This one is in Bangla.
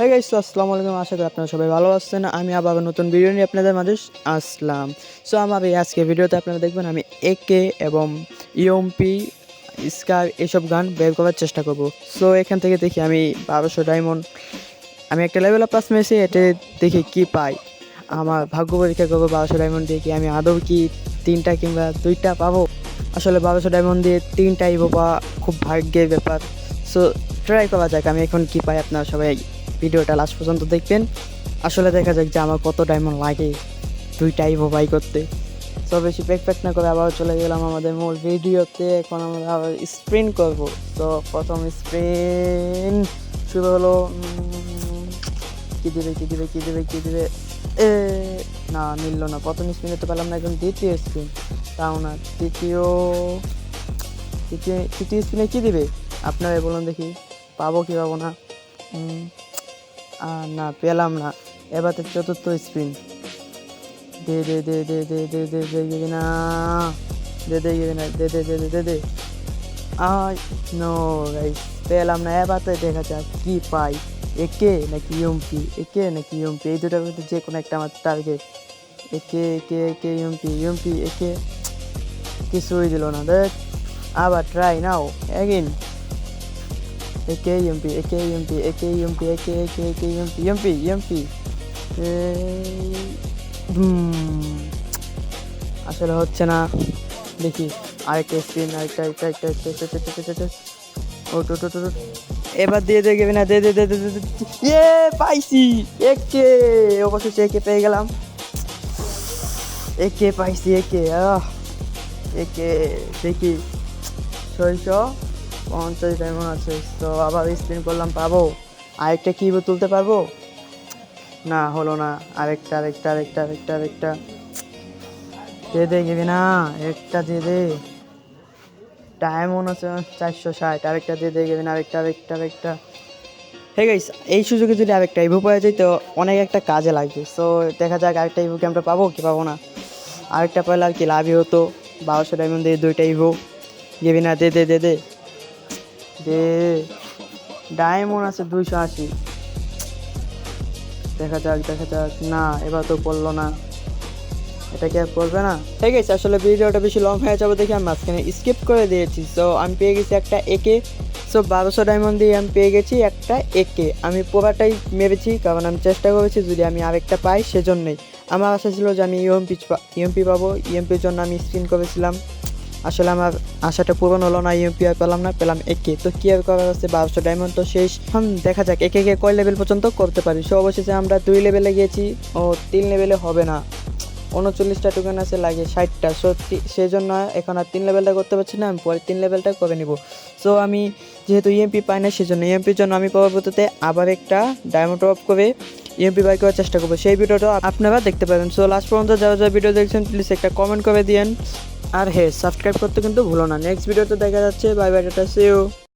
হ্যাঁ গাইস আসসালামু আলাইকুম। আশা করি আপনারা সবাই ভালো আছেন। আমি আবার নতুন ভিডিও নিয়ে আপনাদের মাঝে আসলাম। সো আমার এই আজকে ভিডিওতে আপনারা দেখবেন, আমি একে এবং ইয়ম্পি স্কার এসব গান বের করার চেষ্টা করব। সো এখান থেকে দেখি আমি বারোশো ডায়মন্ড আমি একটা লেভেল আপ পাস মেরেছি এতে দেখি কি পাই। আমার ভাগ্য পরীক্ষা করব বারোশো ডায়মন্ড দিয়ে কি আমি আদৌ কি তিনটা কিংবা দুইটা পাবো? আসলে বারোশো ডায়মন্ড দিয়ে তিনটাই পাওয়া খুব ভাগ্যের ব্যাপার। সো ট্রাই করা যাক, আমি এখন কি পাই আপনারা সবাই ভিডিওটা লাস্ট পর্যন্ত দেখবেন। আসলে দেখা যাক যে আমার কত ডায়মন্ড লাগে দুইটাই বাই করতে। সো বেশি প্যাক প্যাক না করে আবার চলে গেলাম আমাদের মূল ভিডিওতে। এখন আমরা আবার স্প্রিন করব। তো প্রথম স্প্রিন শুরু হলো কী দিবে, কি দিবে কি দিবে কি দিবে? এ, না, মিললো না। প্রথম স্পিনে তো পেলাম না, এখন দ্বিতীয় স্পিন তাও না, তৃতীয় তৃতীয় তৃতীয় স্পিনে কি দিবে? আপনারাই বলুন দেখি। পাবো কি পাবো না? না পেলাম না এবার তো চতুর্থ স্পিন দে দে দে দে দে দে দে দে না দে দে দে না দে দে দে দে দে দে আই নো গাইস পেলাম না এবার তো দেখা যাক কি পাই একে নাকি ইউমপি একে নাকি ইউমপি এই দুটার মধ্যে যে কোনো একটা আমার টার্গেট একে একে একে ইউমপি ইউমপি একে কিছুই দিল না দেখ আবার ট্রাই নাও এগিন একে ইউমপি একে ইউমপি একে ইউমপি একে একে একে ইউমপি ইউমপি ইউমপি আসলে হচ্ছে না। দেখি। আরেকটা স্ক্রিন আরেকটা আরেকটা একটা একটা ও, টো টো এবার দিয়ে দিয়ে গেবি না। দে দে দে দে দে ইয়ে পাইছি। একে অবশেষে একে পেয়ে গেলাম। একে পাইছি একে আহ। একে দেখি। ছয়শো পঞ্চাশ ডায়মন্ড আছে তো আবার স্পিন করলাম, পাবো? আরেকটা কি তুলতে পারব? না, হলো না। আরেকটা আরেকটা আরেকটা আরেকটা আরেকটা। দে দে গেবি না। একটা দিয়ে দে। ডায়মন্ড আছে চারশো ষাট। আরেকটা দিয়ে গেবি না। আরেকটা আরেকটা আরেকটা। হে গাইস এই সুযোগে যদি আরেকটা ইভো পাওয়া যায়, তো অনেক একটা কাজে লাগবে। সো দেখা যাক আরেকটা ইভোকে আমরা পাবো, কি পাবো না। আরেকটা পাইলে আর কি লাভই হতো। বারোশো ডায়মন্ড দিয়ে দুইটা ইভো গেবি না, দে দে দে দে। দে ডায়মন্ড আছে দুইশো আশি। দেখা যাক দেখা যাক। না, এবার তো পড়ল না। এটা কি আর করবে না? ঠিক আছে আসলে ভিডিওটা বেশি লং হয়ে যাবে দেখে আমি মাঝখানে স্কিপ করে দিয়েছি। সো আমি পেয়ে গেছি একটা একে সো বারোশো ডায়মন্ড দিয়ে আমি পেয়ে গেছি একটা একে আমি পুরাটাই মেরেছি, কারণ আমি চেষ্টা করেছি যদি আমি আরেকটা পাই, সেজন্যই। আমার আশা ছিল যে আমি ইএমপি ইএমপি পাবো। ইএমপির জন্য আমি স্ক্রিন করেছিলাম। আসলে আমার আশাটা পূরণ হলো না ইউপি আর পেলাম না, পেলাম একে। তো কি আর করার আছে? বারোশো ডায়মন্ড তো শেষ। এখন দেখা যাক, একে একে কয় লেভেল পর্যন্ত করতে পারি। সো অবশেষে আমরা দুই লেভেলে গিয়েছি ও তিন লেভেলে হবে না। উনচল্লিশটা টোকেন আছে, লাগে ষাটটা। সো সেই জন্য এখন আর তিন লেভেলটা করতে পারছি না, আমি পরে তিন লেভেলটা করে নিব। সো আমি যেহেতু ইএমপি পাই না, সেজন্য ইএমপির জন্য আমি পরবর্তীতে আবার একটা ডায়মন্ড অফ করে ইএমপি বাই করার চেষ্টা করব। সেই ভিডিওটা আপনারা দেখতে পাবেন। সো লাস্ট পর্যন্ত যারা যারা ভিডিও দেখছেন প্লিজ একটা কমেন্ট করে দিয়েন। আর হ্যাঁ সাবস্ক্রাইব করতে কিন্তু ভুলো না। নেক্সট ভিডিওতে দেখা যাচ্ছে। Bye bye tata CO